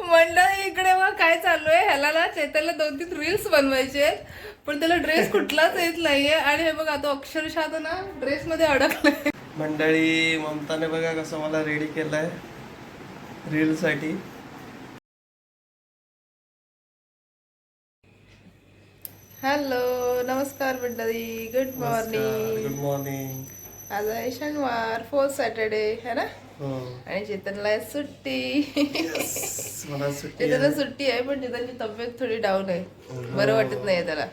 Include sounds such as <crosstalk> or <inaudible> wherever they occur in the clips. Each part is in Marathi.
म्हणलं इकडे मग काय चालू आहे? ह्याला ना चैतनला दोन तीन रील्स बनवायचे आहेत. पण त्याला ड्रेस कुठलाच येत नाहीये. आणि हे बघा तो अक्षरशः तो ना ड्रेस मध्ये अडकलाय. मंडळी ममताने बघा कसं मला रेडी केलंय रील साठी. हॅलो नमस्कार मंडळी. गुड मॉर्निंग गुड मॉर्निंग आज आहे शनिवार फोर्थ सॅटर्डे है ना? हो. आणि चेतनला आहे सुट्टी. चेतनला सुट्टी आहे पण चेतनची तब्येत थोडी डाऊन आहे. बरं वाटत नाहीये त्याला.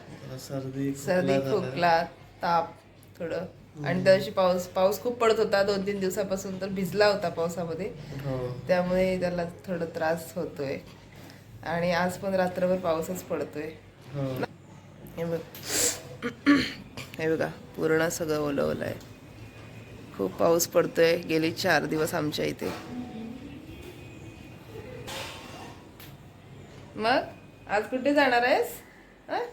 सर्दी सर्दी खोकला ताप थोडं. आणि त्या दिवशी पाऊस पाऊस खूप पडत होता. दोन तीन दिवसापासून तर भिजला होता पावसामध्ये. हो. त्यामुळे त्याला थोडं त्रास होतोय. आणि आज पण रात्रभर पाऊसच पडतोय. हो. हे बघ. हे बघा पूर्ण सगळं ओलं ओलं आहे. खूप पाऊस पडतोय. गेली चार दिवस आमच्या इथे. मग? आज कुठे जाणार आहेस? हं?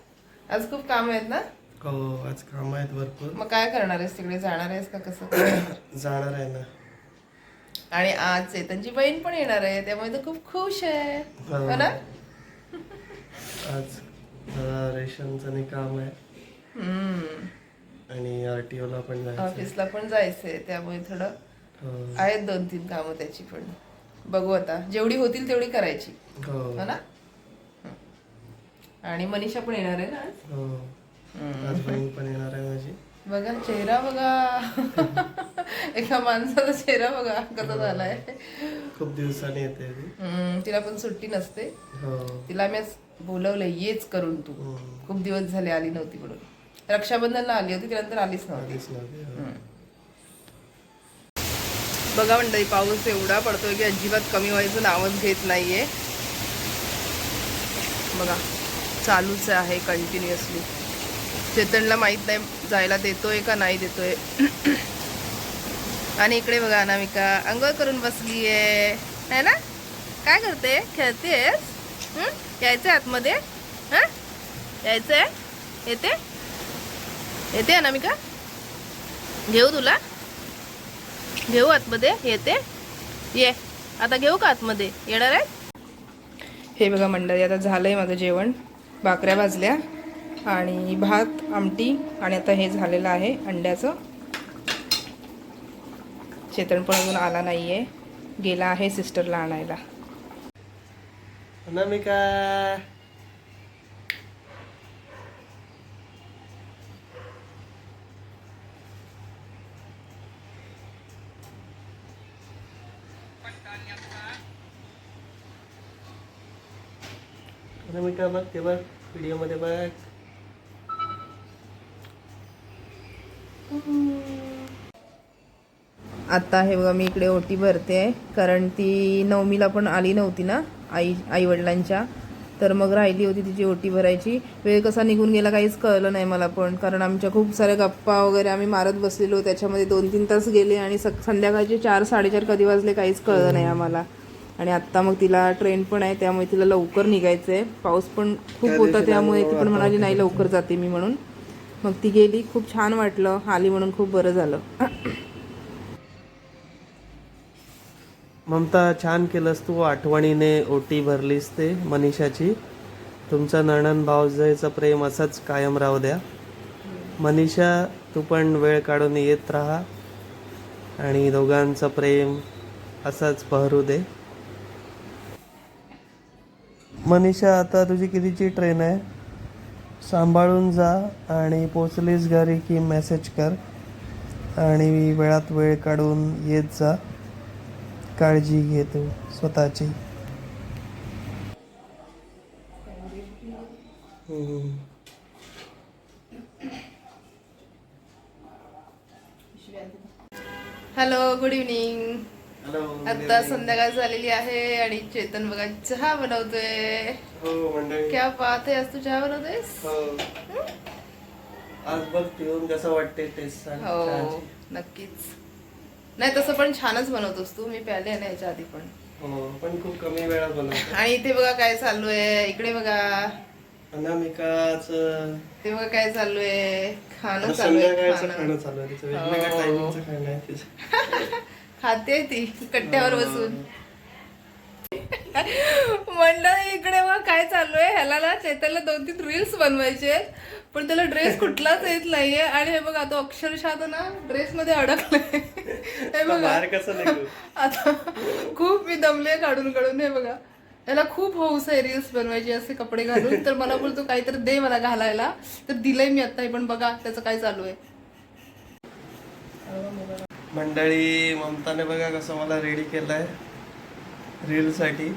आज खूप काम आहेत ना? हो आज काम आहेत भरपूर. मग काय करणार आहेस? तिकडे जाणार आहेस का कसं? <coughs> जाणार आहे ना. आणि आज चेतनची बहीण पण येणार आहे. त्यामुळे तो खूप खुश आहे. हो. ना? आज रेशनचं काम आहे. आणि आरटीओ ला पण जायचं ऑफिसला पण जायचंय त्यामुळे थोडं हो. आहेत दोन तीन कामं त्याची पण. बघू आता जेवढी होतील तेवढी करायची. हो. हो ना? हं. आणि मनीषा पण येणार आहे ना आज? हो. आज बहीण पण येणार आहे माझी. बघा चेहरा बघा. एका माणसाचा चेहरा बघा कसा झालाय. खूप दिवसांनी येते ती. हम्म, तिला पण सुट्टी नसते. हो. तिला मी आज बोलवलंय येच करून तू. हम्म. खूप दिवस झाले आली नव्हती म्हणून. रक्षाबंधनला आली होती त्यानंतर आलीच नव्हती. हो. बघा मंडळी पाऊस एवढा पडतोय की अजिबात कमी व्हायचं नावच घेत नाहीये. बघा चालूच आहे कंटिन्युअसली चेतनला माहीत नाही जायला देतोय का नाही देतोय. <clears throat> आणि इकडे बघा अनामिका अंघोळ करून बसली आहे है ना? काय करते? खेळतेस हं? यायचंय आतमध्ये? हा? यायचंय? येते? येते अनामिका? घेऊ तुला? घेऊ आतमध्ये? येते? ये. आता घेऊ का आतमध्ये? येणार आहे हे बघा मंडळी आता झालंय माझं जेवण. भाकऱ्या भाजल्या आणि भात आमटी आणि आता हे झालेलं आहे अंड्याचं. चेतन पण अजून आला नाहीये. गेला आहे सिस्टरला आणायला. अनामिका! अनामिका बघ ते बघ व्हिडिओमध्ये बघ. आता हे बघा मी इकडे ओटी भरते आहे कारण ती नवमीला पण आली नव्हती ना आई आई वडिलांच्या तर मग राहिली होती तिची ओटी भरायची. वेळ कसा निघून गेला काहीच कळलं नाही मला पण. कारण आमच्या खूप साऱ्या गप्पा वगैरे आम्ही मारत बसलेलो. त्याच्यामध्ये दोन तीन तास गेले आणि सक संध्याकाळचे चार साडेचार कधी वाजले काहीच कळलं नाही आम्हाला. आणि आत्ता मग तिला ट्रेन पण आहे त्यामुळे तिला लवकर निघायचं आहे पाऊस पण खूप होता त्यामुळे ती पण म्हणाली नाही लवकर जाते मी म्हणून. मग ती गेली खूप छान वाटलं. आली म्हणून खूप बरं झालं. ममता छान केलंस तू आठवणीने ओटी भरलीस ते मनीषाची. तुमचा नणन भाऊजाईचं प्रेम असंच कायम राहू द्या. मनीषा तू पण वेळ काढून येत राहा आणि दोघांचं प्रेम असंच बहरू दे. मनीषा आता तुझी कितीची ट्रेन आहे? सांभाळून जा आणि पोचलीस घरी की मेसेज कर. आणि वेळात वेळ काढून येत जा. काळजी घे तू स्वतःची हम्म. हॅलो गुड इव्हनिंग हॅलो आता संध्याकाळ झालेली आहे आणि चेतन बघा चहा बनवतोय. हो क्या बात आहे आज तू चहा बनवतोयस? हो. आज बघ पिऊन कसं वाटते हो. नक्कीच. नाही तसं पण छानच बनवतोस तू. मी प्याले ना याच्या आधी पण. हो पण खूप कमी वेळात बनवतो. आणि इथे बघा काय चालू आहे. इकडे बघा. अनामिकाच ते बघा काय चालू आहे. खाणं चालू आहे संध्याकाळचं खाणं. खाणं चालू आहे. तिचं वेगवेगळ्या हो. टायमिंगचं खाणं आहे तिचं. <laughs> खाते ती कट्ट्यावर बसून. मंडळ इकडे मग काय चालू आहे. ह्याला ना चैतन्यला दोन तीन रील्स बनवायचे आहेत, पण त्याला ड्रेस कुठलाच येत नाहीये. आणि हे बघा तो अक्षरशः तो ना ड्रेस मध्ये अडकलाय. हे बघा. बाहेर कसं निघू? आता खूप मी दमले काढून काढून हे बघा. याला खूप हौस आहे रील्स बनवायची असे कपडे घालून. तर मला बोलतो काहीतरी दे मला घालायला. तर दिलंय मी आता हे पण बघा त्याचं काय चालू आहे. मंडळी ममताने बघा कसं मला रेडी केलंय. रीलसाठी.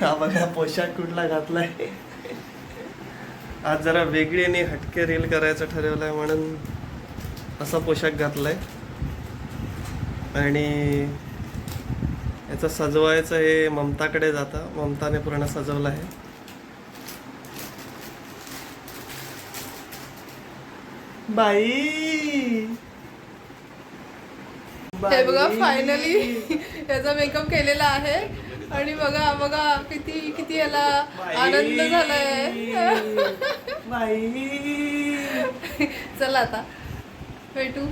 हा बघा पोशाख कुठला घातलाय? आज जरा वेगळी आणि हटके रील करायचं ठरवलंय म्हणून असा पोशाख घातलाय. आणि याचं सजवायचं हे ममताकडे जातं. ममताने पूर्ण सजवलं आहे. बाई! हे बघा. फायनली <laughs> याचा मेकअप केलेला आहे. आणि बघा बघा किती किती याला आनंद झालाय. चला आता. भेटू.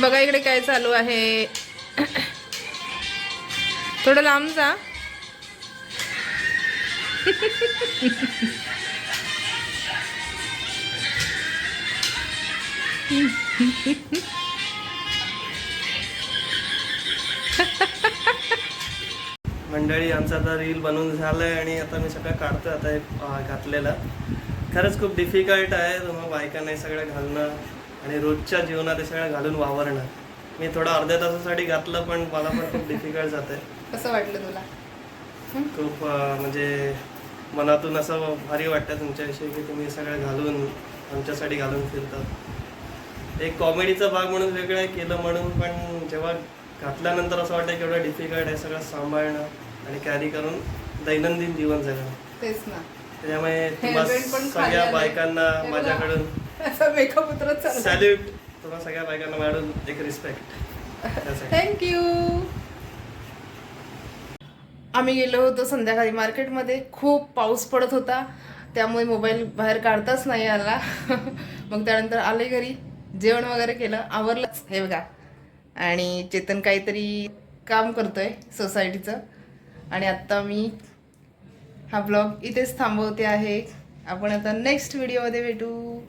बघा इकडे काय चालू आहे. थोडं लांब जा. <laughs> मंडळी आमचा आता रील बनवून झालंय आणि आता मी सगळं काढतोय. आता हे घातलेलं. खरंच खूप डिफिकल्ट आहे. तुम्हाला बायकांना हे सगळं घालणं आणि रोजच्या जीवनात हे सगळं घालून वावरणं. मी थोडं अर्ध्या तासासाठी घातलं पण मला पण खूप डिफिकल्ट जात आहे कसं वाटलं तुला? खूप म्हणजे मनातून असं भारी वाटतं तुमच्याविषयी की तुम्ही सगळं घालून आमच्यासाठी घालून फिरतात. एक कॉमेडीचा भाग म्हणून वेगळं केलं म्हणून पण जेव्हा घातल्यानंतर असं वाटतं की एवढं डिफिकल्ट आहे सगळं सांभाळणं आणि कॅरी करून दैनंदिन जीवन जगणं. तेच ना. खाली सगळ्या. बायकांना. माझ्याकडून सॅल्यूट तुम्हा सगळ्या बायकांना माझ्याकडून एक रिस्पेक्ट थँक्यू आम्ही गेलो होतो संध्याकाळी मार्केटमध्ये. खूप पाऊस पडत होता. त्यामुळे मोबाईल बाहेर काढताच नाही आला. <laughs> मग त्यानंतर आले घरी. जेवण वगैरे केलं आवरलंच हे बघा. आणि चेतन काहीतरी काम करतोय सोसायटीचं आणि आत्ता मी हा ब्लॉग इथेच थांबवते आहे. आपण आता नेक्स्ट व्हिडिओमध्ये भेटू.